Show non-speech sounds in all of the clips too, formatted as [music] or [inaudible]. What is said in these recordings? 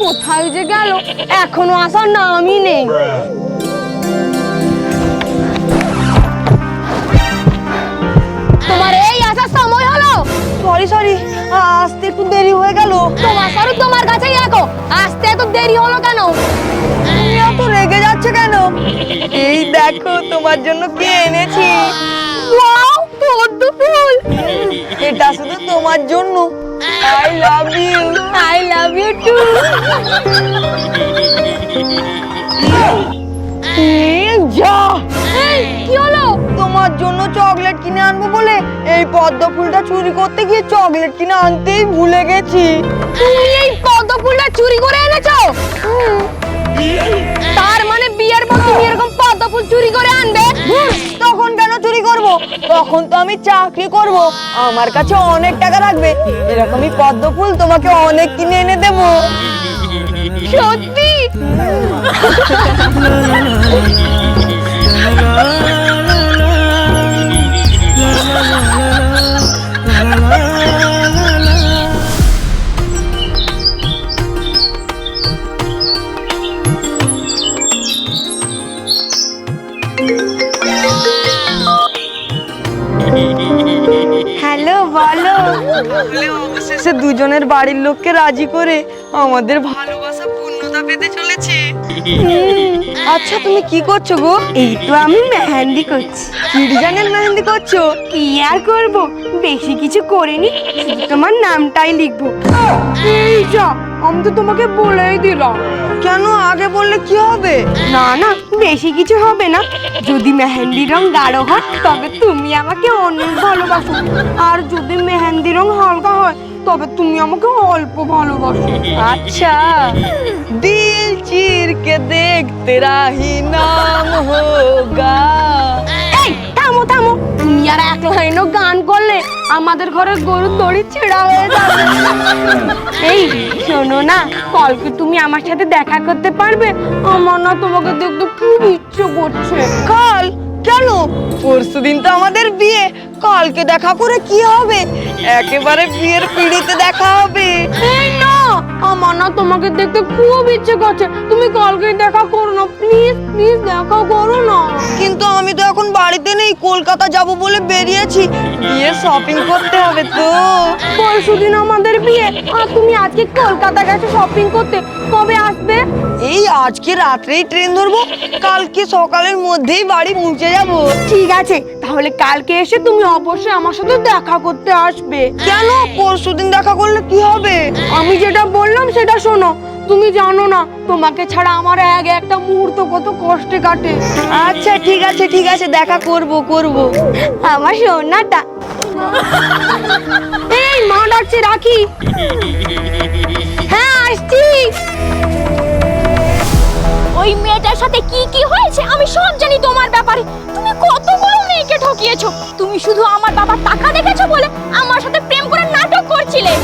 কোথায় যে গেল? এখনও আসার নামই নেই। তোমার এই আসার সময় হলো? সরি সরি আসতে একটু দেরি হয়ে গেল। তোমার সরু তোমার কাছেই রাখো। আসতে এত দেরি হলো কেন? এত রেগে যাচ্ছে কেন? এই দেখো তোমার জন্য কি এনেছি। ওয়াও পদ্ম ফুল। এটা শুধু তোমার জন্য। I love you I love you too যা কি হলো? তোমার জন্য চকলেট কিনে আনব বলে এই পদ্ম ফুলটা চুরি করতে গিয়ে চকলেট কিনে আনতেই ভুলে গেছি। তুমি এই পদ্ম ফুলটা চুরি করে এনেছো? তার মানে বিয়ের পর তুমি এরকম পদ্ম ফুল চুরি করে আনবে? ধুর, তখন তো আমি চাকরি করব। আমার কাছে অনেক টাকা লাগবে। এরকমই পদ্ম ফুল তোমাকে অনেক কিনে এনে দেবো। সত্যি? [laughs] [laughs] [laughs] অবশেষে দুজনের বাড়ির লোককে রাজি করে আমাদের ভালোবাসা পূর্ণতা পেতে চলেছে। আচ্ছা তুমি কি করছ গো? এই তো আমি মেহেন্দি করছি। কি ডিজাইনের মেহেন্দি করছ? কি আর করব? বেশি কিছু করিনি শুধু তোমার নামটাই লিখব। এই যা আমি তো তোমাকে বলেই দিলাম। কেন? আগে বললে কি হবে? না না বেশি কিছু হবে না। যদি মেহেন্দি রং গাঢ় হয় তবে তুমি আমাকে অনেক ভালোবাসো। আর যদি মেহেন্দি রং হালকা হয় তবে তুমি আমাকে অল্প ভালোবাসো। [laughs] আচ্ছা। দিল চির কে দেখ তেরা নাম হোগা। এই থামো থামো। তুমি আর এক লাইনও গান করলে আমাদের ঘরে গরুর দড়ি ছেঁড়া হয়ে যাবে। এই শোনো না কালকে তুমি আমার সাথে দেখা করতে পারবে? আমার না তোমাকে দেখতে খুব ইচ্ছে করছে। কাল কেন পরশু দিন তো আমাদের বিয়ে। কালকে দেখা করে কি হবে? একেবারে বিয়ের পিড়িতে দেখা হবে। না আমার না তোমাকে দেখতে খুব ইচ্ছে করছে। তুমি কালকে দেখা করো না। প্লিজ প্লিজ দেখা করো না। কিন্তু আমি তো এখন বাড়িতে নেই কলকাতা যাব বলে বেরিয়েছি। বিয়ে শপিং করতে হবে তো। পরশুদিন আমাদের বিয়ে। আর তুমি আজকে কলকাতা গেছো শপিং করতে। কবে আসবে? এই আজকে রাত্রেই ট্রেন ধরবো। কালকে সকালের মধ্যেই বাড়ি মুছে যাব। ঠিক আছে তাহলে কালকে এসে তুমি অবশ্যই আমার সাথে দেখা করতে আসবে। কেন? পরশু দিন দেখা করলে কি হবে? আমি যেটা বললাম সেটা শোনো। তুমি জানো না তোমাকে ছাড়া আমার এক একটা মুহূর্ত কত কষ্টে কাটে। আচ্ছা ঠিক আছে ঠিক আছে দেখা করব করব। আমার সোনাটা। এই মা ডাকছে রাখি। হ্যাঁ আসছি। ওই মেয়েটার সাথে কি কি হয়েছে? আমি সব জানি তোমার ব্যাপারে। তুমি কতগুলো মেয়েকে ঠকিয়েছো? তুমি শুধু আমার বাবার টাকা দেখেছ বলে আমার সাথে প্রেম করে নাটক করছিলে?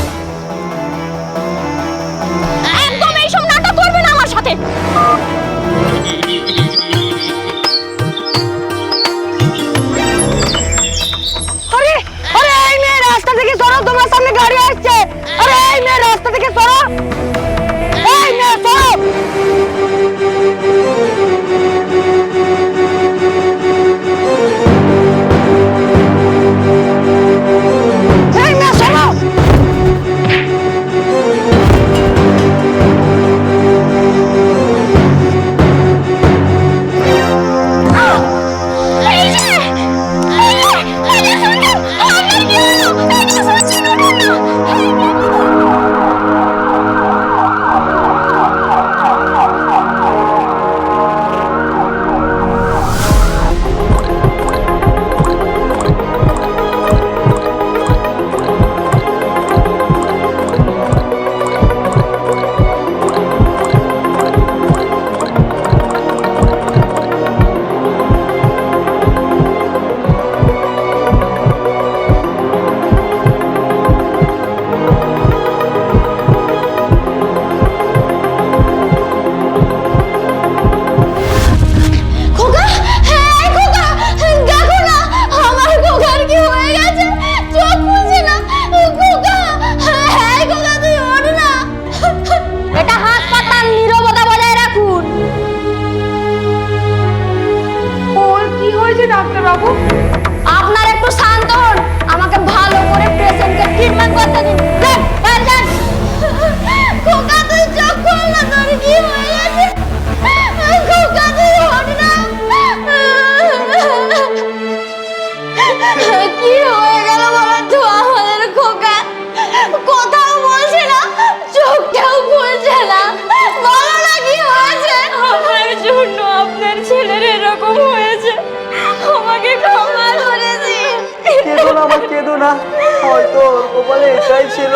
হয়তো ওর কপালে এটাই ছিল।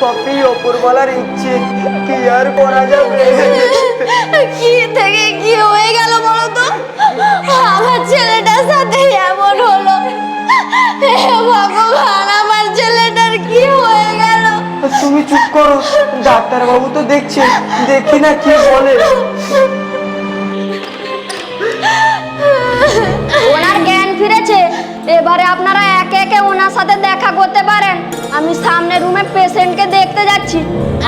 সবই ওপরওয়ালার ইচ্ছে। কি আর করা যাবে? কি থেকে কি হয়ে গেল বলো তো? আমার ছেলেটার সাথে এমন হলো। ভগবান আমার ছেলেটার কি হয়ে গেল? তুমি চুপ করো। ডাক্তারবাবু তো দেখছে। দেখি না কি বলে। এবারে আপনারা একে একে ওনার সাথে দেখা করতে পারেন। আমি সামনে রুমে পেশেন্টকে দেখতে যাচ্ছি।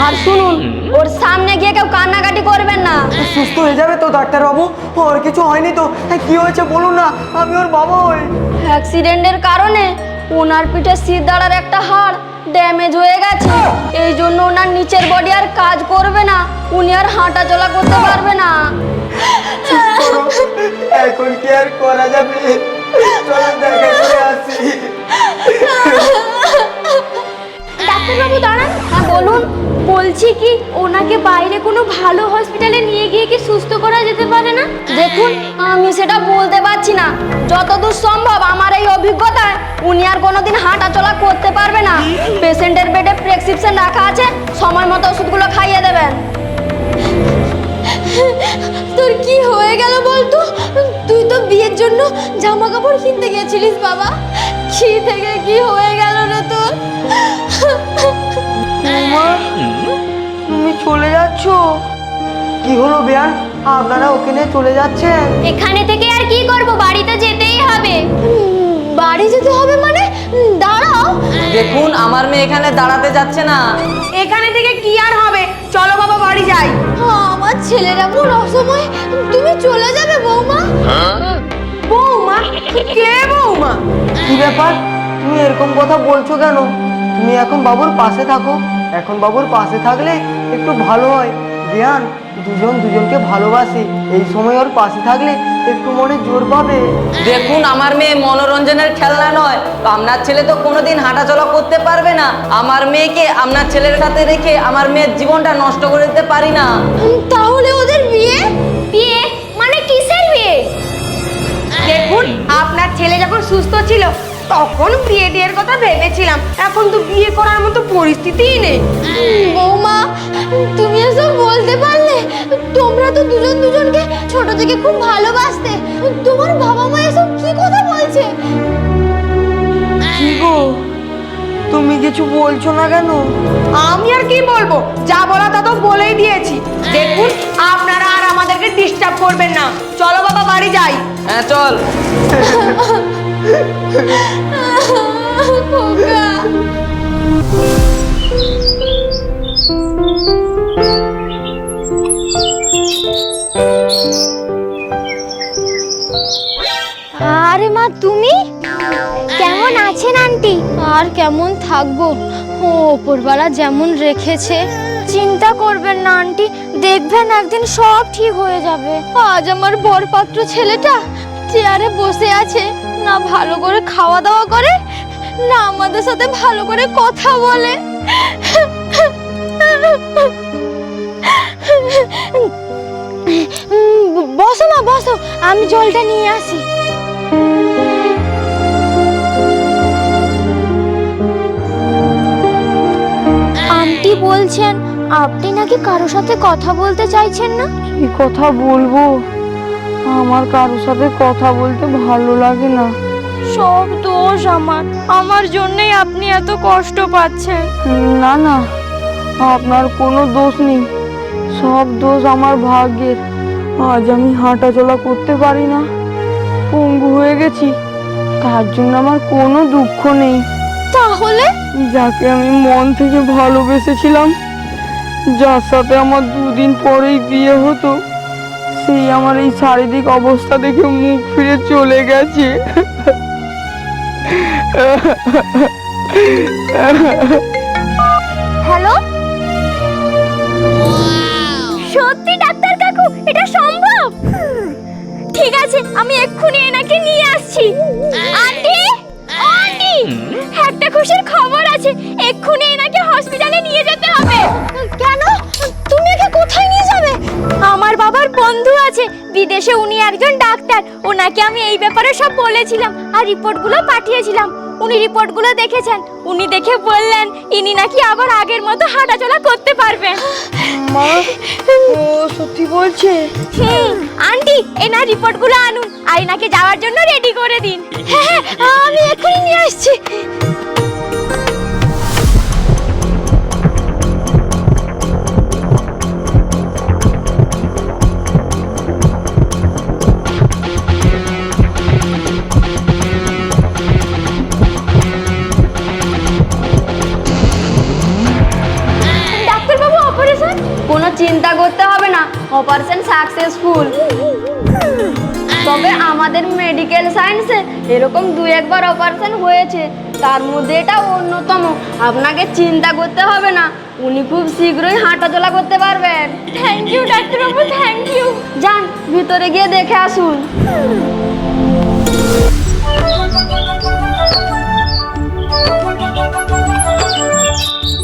আর শুনুন ওর সামনে গিয়ে কেউ কান্নাকাটি করবেন না। সুস্থ হয়ে যাবে তো ডাক্তারবাবু? ওর কিছু হয়নি তো। কি হয়েছে বলুন না আমি ওর বাবা হই অ্যাক্সিডেন্টের কারণে ওনার পিঠে সিট দাঁড়ার একটা হাড় ড্যামেজ হয়ে গেছে। এই জন্য ওনার নিচের বডি আর কাজ করবে না। উনি আর হাঁটা চলা করতে পারবে না। এখন কি আর করা যাবে? ডাক্তারবাবু দাঁড়ান। হ্যাঁ বলুন। বলছি কি ওনাকে বাইরে কোনো ভালো হসপিটালে নিয়ে গিয়ে কি সুস্থ করা যেতে পারে না? দেখুন আমি সেটা বলতে পারছি না। যতদূর সম্ভব আমার এই অভিজ্ঞতায় উনি আর কোনোদিন হাঁটা চলা করতে পারবে না। পেশেন্টের বেডে প্রেসক্রিপশন রাখা আছে সময় মতো ওষুধগুলো খাইয়ে দেবেন। তোর কি হয়ে জন্য জামা কাপড় কিনতে গেছিলিস বাবা? কি থেকে কি হয়ে গেল রে তোর? তুমি চলে যাচ্ছ? কি হলো বেয়ান? আপনারা ওখানে চলে যাচ্ছেন? এখানে থেকে আর কি করব? বাড়িতে যেতেই হবে। বাড়ি যেতে হবে মানে? দাঁড়াও। দেখুন আমার মেয়ে এখানে দাঁড়াতে যাচ্ছে না। এখানে থেকে কি আর হবে? চলো বাবা বাড়ি যাই। আমার ছেলেরা মোর অসময়ে তুমি চলে যাবে বৌমা? বৌমা কে বৌমা? কি ব্যাপার? তুমি এরকম কথা বলছো কেন? তুমি এখন বাবুর পাশে থাকো। এখন বাবুর পাশে থাকলে একটু ভালো হয়। জ্ঞান দুজন দুজনকে ভালোবাসে। এই সময় ওর পাশে থাকলে একটু মনে জোর পাবে। দেখুন আমার মেয়ে মনোরঞ্জনের খেলনা নয়। আপনার ছেলে তো কোনোদিন হাঁটাচলা করতে পারবে না। আমার মেয়েকে আপনার ছেলের সাথে রেখে আমার মেয়ের জীবনটা নষ্ট করে দিতে পারি না। তাহলে ওদের বিয়ে? বিয়ে মানে কিসের বিয়ে? দেখুন ছেলে যখন সুস্থ ছিল তখন বিয়ে দেওয়ার কথা ভেবেছিলাম। এখন তো বিয়ে করার মতো পরিস্থিতিই নেই। বৌমা তুমি এসব বলতে পারলে? তোমরা তো দুজন দুজনকে ছোট থেকে খুব ভালোবাসতে। তোমার বাবা মা এসব কি কথা বলছে? কি গো? তুমি কিছু বলছো না কেন? আমি আর কি বলব? যা বলা তা তো বলেই দিয়েছি। দেখুন আপনারা আর ডিস্টার্ব করবেন না। চলো বাবা বাড়ি যাই। হ্যাঁ চল। আরে মা তুমি? কেমন আছেন আন্টি? আর কেমন থাকব? ও ওপরওয়ালা যেমন রেখেছে। চিন্তা করবেন না, আন্টি। দেখবেন একদিন সব ঠিক হয়ে যাবে। আজ আমার বরপাত্র ছেলেটা চেয়ারে বসে আছে, না ভালো করে খাওয়া দাওয়া করে, না আমাদের সাথে ভালো করে কথা বলে। বসো না বসো, আমি জলটা নিয়ে আসি। আন্টি বলছেন আপনি নাকি কারও সাথে কথা বলতে চাইছেন না? কি কথা বলব? আমার কারোর সাথে কথা বলতে ভালো লাগে না। সব দোষ আমার। আমার জন্যই আপনি এত কষ্ট পাচ্ছেন। না না আপনার কোনো দোষ নেই। সব দোষ আমার ভাগ্যের। আজ আমি হাঁটা চলা করতে পারি না। পঙ্গু হয়ে গেছি। তার জন্য আমার কোনো দুঃখ নেই। তাহলে? যাকে আমি মন থেকে ভালোবেসেছিলাম যার সাথে আমার দুদিন পরেই বিয়ে হতো, সেই আমার এই শারীরিক অবস্থা দেখে মুখ ফিরে চলে গেছে। হ্যালো? সত্যি ডাক্তার কাকু, এটা সম্ভব? ঠিক আছে, আমি এক্ষুনি এনাকে নিয়ে বিদেশে উনি একজন ডাক্তার। ওনাকে আমি এই ব্যাপারে সব বলেছিলাম আর রিপোর্টগুলো পাঠিয়েছিলাম। উনি রিপোর্টগুলো দেখেছেন। উনি দেখে বললেন ইনি নাকি আবার আগের মতো হাঁটাচলা করতে পারবেন। মা ও সত্যি বলছে? হুম আন্টি এনার রিপোর্টগুলো আনুন। আর এনাকে যাওয়ার জন্য রেডি করে দিন। হ্যাঁ হ্যাঁ আমি এখনই নিয়ে আসছি। এরকম দু একবার অপারেশন হয়েছে তার মধ্যে এটা অন্যতম। আপনাকে চিন্তা করতে হবে না উনি খুব শীঘ্রই হাঁটাচলা করতে পারবেন। থ্যাংক ইউ ডাক্তারবাবু থ্যাংক ইউ যান ভিতরে গিয়ে দেখে আসুন। এই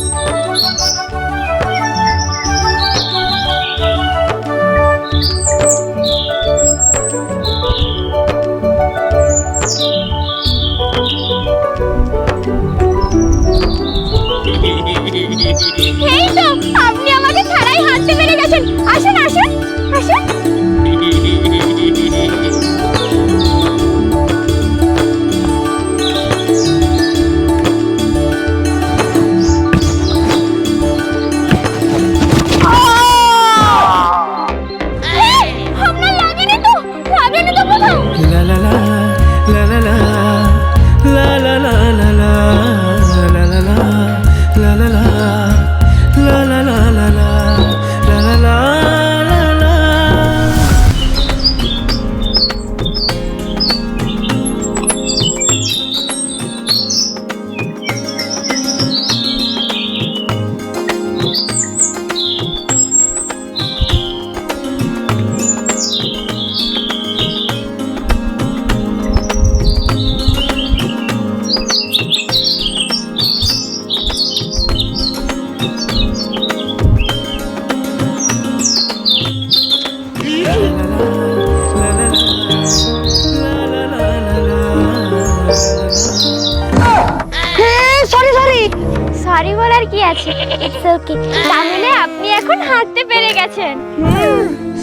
কি আছে। ইটস ওকে তাহলে আপনি এখন হাঁটতে পেরে গেছেন।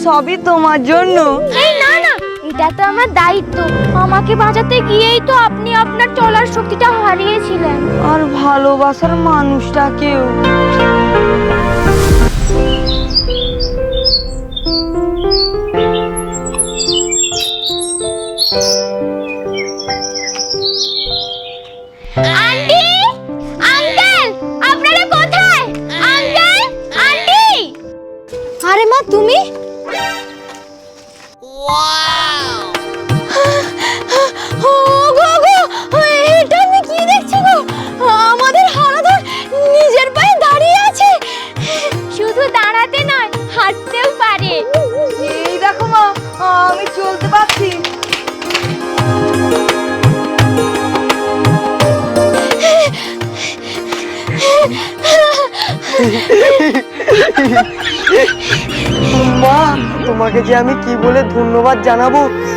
সবই তোমার জন্য। এই না না এটা তো আমার দায়িত্ব। আমাকে বাঁচাতে গিয়েই তো আপনি আপনার চলার শক্তিটা হারিয়েছিলেন। আর ভালোবাসার মানুষটাকেও আন্টি মা তোমাকে যে আমি কি বলে ধন্যবাদ জানাব?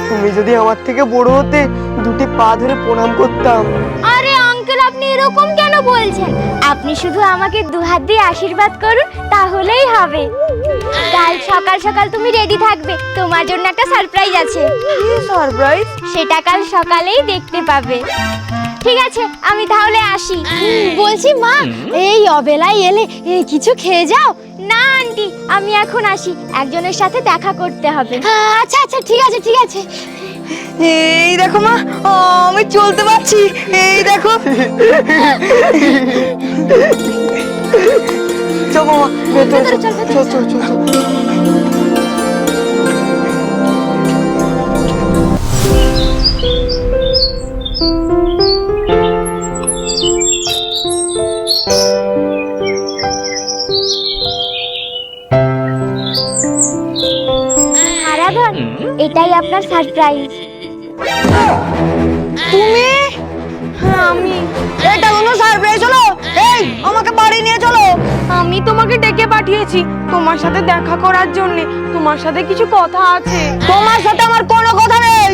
তুমি যদি আমার থেকে বড় হতে দুটি পা ধরে প্রণাম করতাম। আরে আঙ্কেল আপনি এরকম কেন বলছেন? আপনি শুধু আমাকে দুহাত দিয়ে আশীর্বাদ করুন তাহলেই হবে। কাল সকাল সকাল তুমি রেডি থাকবে। তোমার জন্য একটা সারপ্রাইজ আছে। সারপ্রাইজ সেটা কাল সকালেই দেখতে পাবে। ঠিক আছে আমি তাহলে আসি। বলছি মা এই অবেলায় এলে এই কিছু খেয়ে যাও? না আন্টি আমি এখন আসি। একজনের সাথে দেখা করতে হবে। আচ্ছা আচ্ছা ঠিক আছে ঠিক আছে। এই দেখো মা আমি চলতে পারছি। এই দেখো। চলো মা ভেতরে চল, চল চল চল চল। হারাধন এটাই আপনার সারপ্রাইজ তুমি? হ্যাঁ আমি। এটা কোনো সারপ্রাইজ হলো এই আমাকে বাড়ি নিয়ে চলো। আমি তোমাকে ডেকে পাঠিয়েছি তোমার সাথে দেখা করার জন্য। তোমার সাথে কিছু কথা আছে। তোমার সাথে আমার কোনো কথা নেই।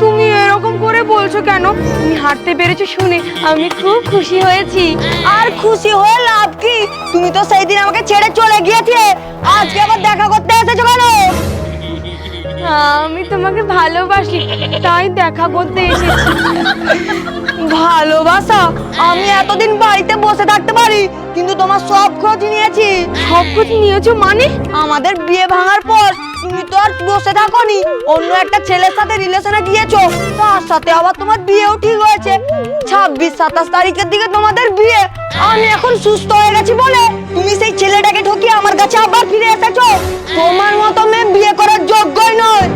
তুমি এরকম করে বলছো কেন? তুমি হাঁটতে পেরেছ শুনে আমি খুব খুশি হয়েছি। আর খুশি হয়ে লাভ কি? তুমি তো সেই দিন আমাকে ছেড়ে চলে গিয়েছিলে। আজকে আবার দেখা করতে এসেছ কেন? আমি তোমাকে ভালোবাসি তাই দেখা করতে এসেছি। ভালোবাসা? আমি এতদিন বাড়িতে বসে থাকতে পারি কিন্তু তোমার সব খোঁজ নিয়েছি। সব খোঁজ নিয়েছো মানে? আমাদের বিয়ে ভাঙার পর তুমি তো আর বসে থাকোনি। অন্য একটা ছেলের সাথে রিলেশনে গিয়েছো তার সাথে আবার তোমার বিয়েও ঠিক হয়েছে। ছাব্বিশ সাতাশ তারিখের দিকে তোমাদের বিয়ে। আমি এখন সুস্থ হয়ে গেছি বলে তুমি সেই ছেলেটাকে ঠকিয়ে আমার কাছে আবার ফিরে এসেছ। তোমার মতো মেয়ে বিয়ে করার যোগ্যই নয়।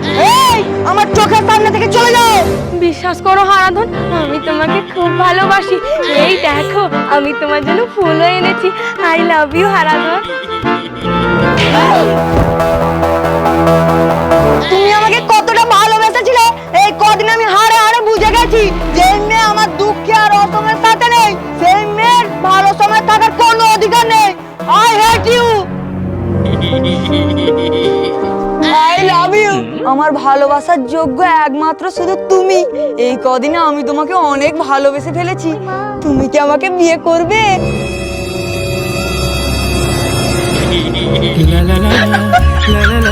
এই আমার চোখের সামনে থেকে চলে যাও। বিশ্বাস করো হারাধন আমি তোমাকে খুব ভালোবাসি। এই দেখো আমি তোমার জন্য ফুলও এনেছি। I love you Haradhan. তুমি আমাকে কতটা ভালোবেসেছিলে? এই কদিন আমি হাড়ে হাড়ে বুঝে গেছি যে মেয়ে আমার দুঃখে আর অসময়ের সাথে নেই। সেই মেয়ের ভালো সময় থাকার কোনো অধিকার নেই। I hate you I love you আমার ভালোবাসার যোগ্য একমাত্র শুধু তুমি। এই কদিনে আমি তোমাকে অনেক ভালোবেসে ফেলেছি। তুমি কি আমাকে বিয়ে করবে? La la la la la la la